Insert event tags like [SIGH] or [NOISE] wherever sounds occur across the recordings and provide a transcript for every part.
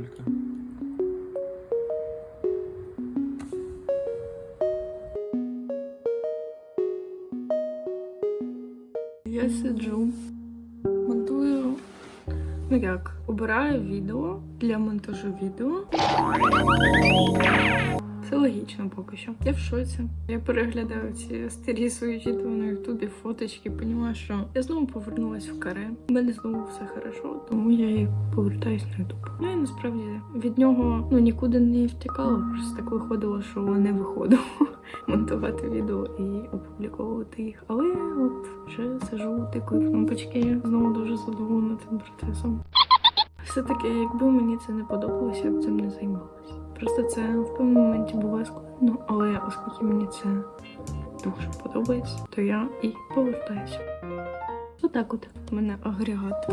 Кривулька. Я сиджу, монтую. Ну як, обираю відео для монтажу відео. Це поки що. Я в шоці. Я переглядаю ці старі свої відео на Ютубі, фоточки, розумію, що я знову повернулась в каре. У мене знову все хорошо, тому я і повертаюсь на Ютуб. Ну і насправді від нього ну нікуди не втікала, просто так виходило, що не виходило [LAUGHS] монтувати відео і опубліковувати їх. Але от вже сижу, тикаю кнопочки, знову дуже задоволена цим процесом. Все-таки, якби мені це не подобалося, я б цим не займалася. Просто це в певному моменті було складно, але оскільки мені це дуже подобається, то я і повертаюся. Отак от у мене агрегат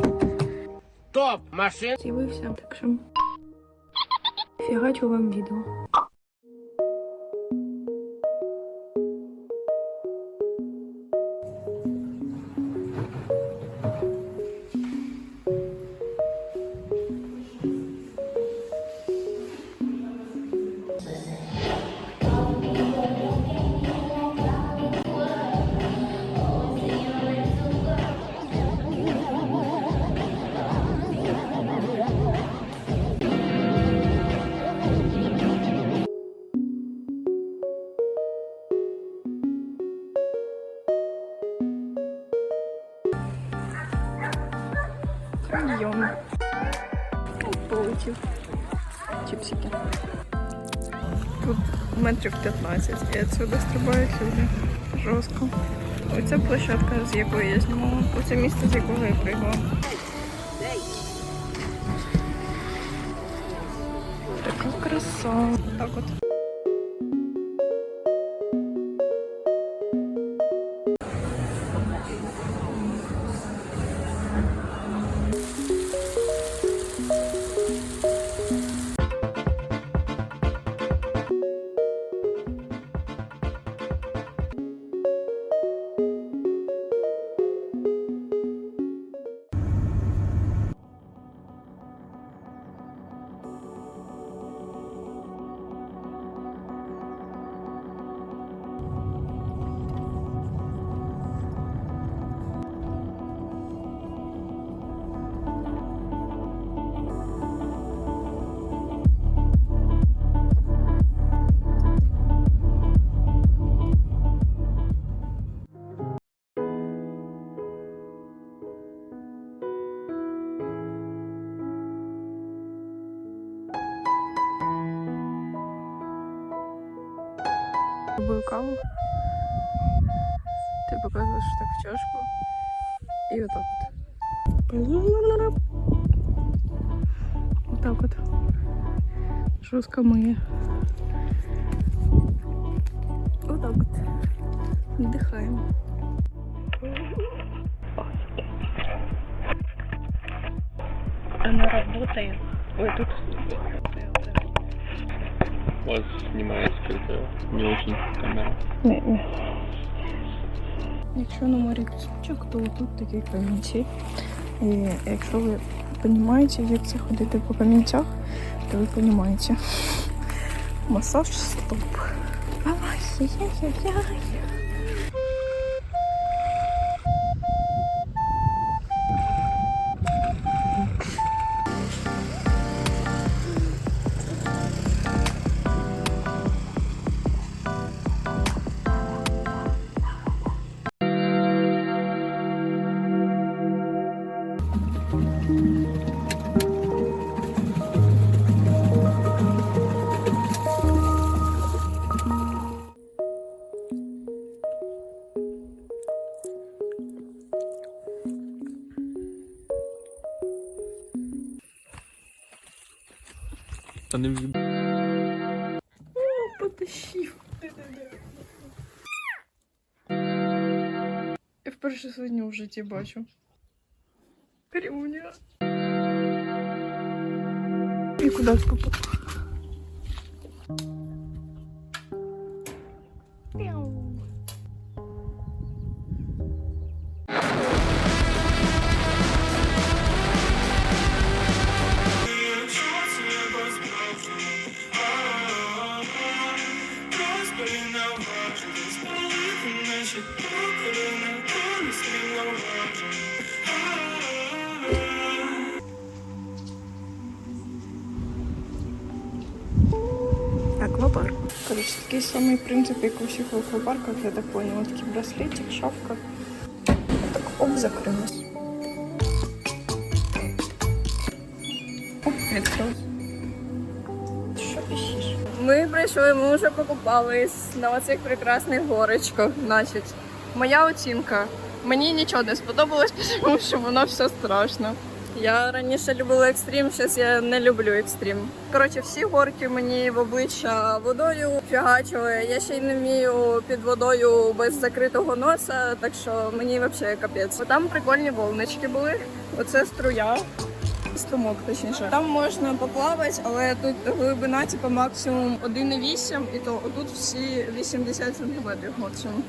Топ машин. з'явився, так що фігачу вам відео. Йом. Полетів. Чіпсики. Тут метрів 15. Я отсюди стрибаю сюди. Жорстко. Оця площадка, з якої я знімала. Оце місце, з якого я прийшла. Така краса. Так от. Робив каву. Ти показуєш так в чашку. І отак от. Отак от. Жорстко миє. Отак от. Вдихаємо. Она работает. Ой, тут Вас снимает скрытая не очень камера. Якщо на морі кусочок, то тут такі камінці. І якщо ви розумієте, як це ходити по камінцях, то ви розумієте. Масаж стоп. Ай-яй-яй-яй. Та не в'їб... Потащив. Я вперше сьогодні в житті бачу. Кремня. І куди попав? Коротше, такий самий принцип, як у всіх аквапарках, я так поняла. Такий браслетик, шапка. Так оп, закрилась. Оп, відкрилась. Що пишеш? Ми прийшли, ми вже покупались на оцих прекрасних горочках. Значить, моя оцінка. Мені нічого не сподобалось, [LAUGHS] тому що воно все страшно. Я раніше любила екстрім, зараз я не люблю екстрім. Коротше, всі горки мені в обличчя водою фігачили. Я ще й не вмію під водою без закритого носа, так що мені взагалі капець. Там прикольні волнички були. Оце струя. Струмок, точніше. Там можна поплавати, але тут глибина, типу, максимум 1,8, і то отут всі 80 сантиметрів максимум.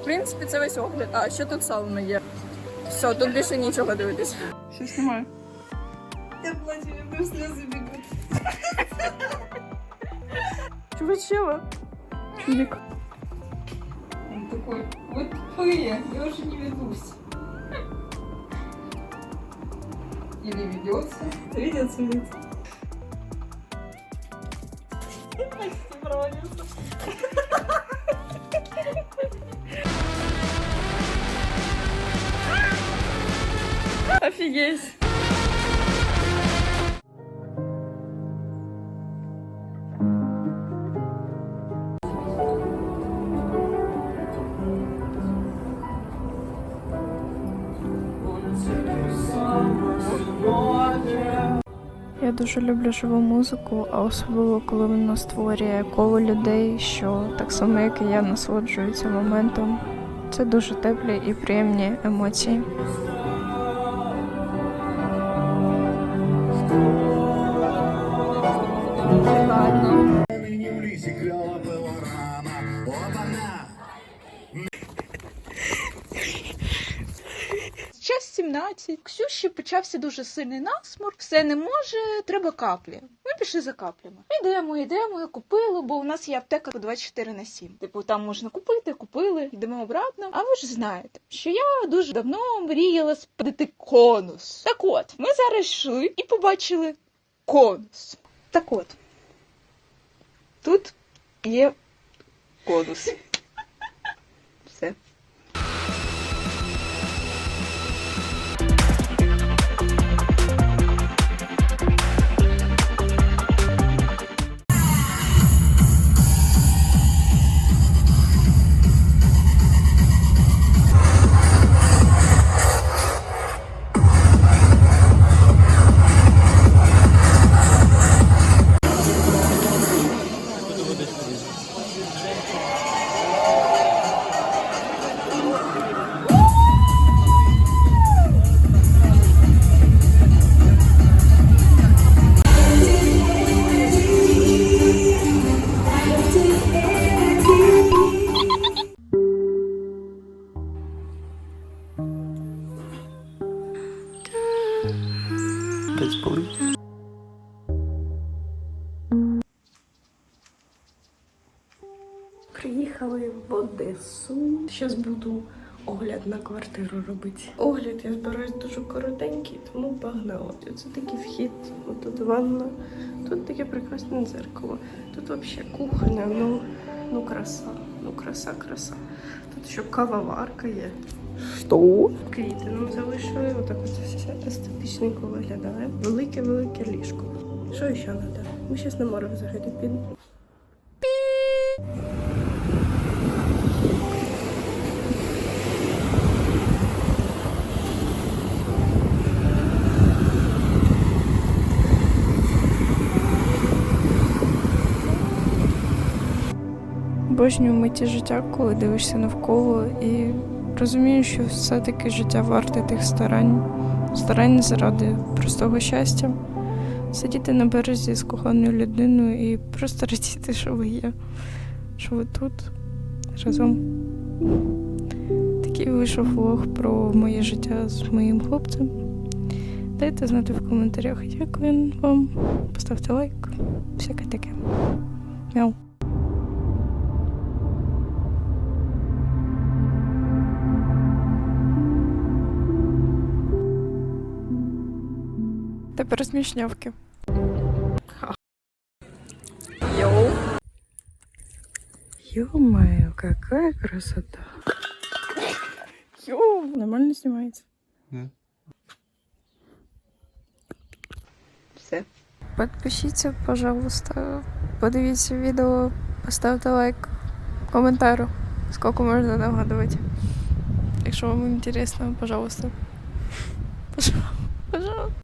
В принципі, це весь огляд. А ще тут сауна є. Все, тут більше нічого дивитись. Що знімаю? Я плачу, я просто слезы бегут. Чувачева. Чудик. Он такой, вот тупые, я уже не ведусь. Или ведется. Видится, видится. Офигеть. Я дуже люблю живу музику, а особливо коли вона створює коло людей, що так само, як і я, насолоджуються моментом. Це дуже теплі і приємні емоції. Нині в лісі кльова пилорама. Опана! Час 17. Ксюші почався дуже сильний насморк. Все не може, треба каплі. Ми пішли за каплями. Йдемо, йдемо, купили, бо у нас є аптека по 24 на 7. Типу, там можна купити, купили, йдемо обратно. А ви ж знаєте, що я дуже давно мріяла спадити конус. Так от, ми зараз йшли і побачили конус. Так от, тут є конус. Спалив. Приїхали в Одесу. Зараз буду огляд на квартиру робити. Огляд я збираюсь дуже коротенький, тому погнала. Це такий вхід, тут ванна, тут таке прекрасне дзеркало. Тут взагалі кухня, ну, ну краса, ну краса, краса. Тут ще кавоварка є. Що? Квіти нам залишили, отак ось все естетичненько виглядає. Велике-велике ліжко. Що ще треба? Ми зараз на море взагалі підемо. Обожнюю миті життя, коли дивишся навколо і розумієш, що все-таки життя варте тих старань. Старань заради простого щастя. Сидіти на березі з коханою людиною і просто радіти, що ви є, що ви тут разом. Такий вийшов влог про моє життя з моїм хлопцем. Дайте знати в коментарях, як він вам. Поставте лайк. Всяке таке. Мяу. Тепер смішнявки. Йоу. Ё-моё, какая красота. Йоу, нормально снимается. Все. Подпишіться, пожалуйста. Подивіться відео, поставте лайк, коментар, скільки можна нагадувати. Якщо вам пожалуйста. Пожалуйста. Пожалуйста.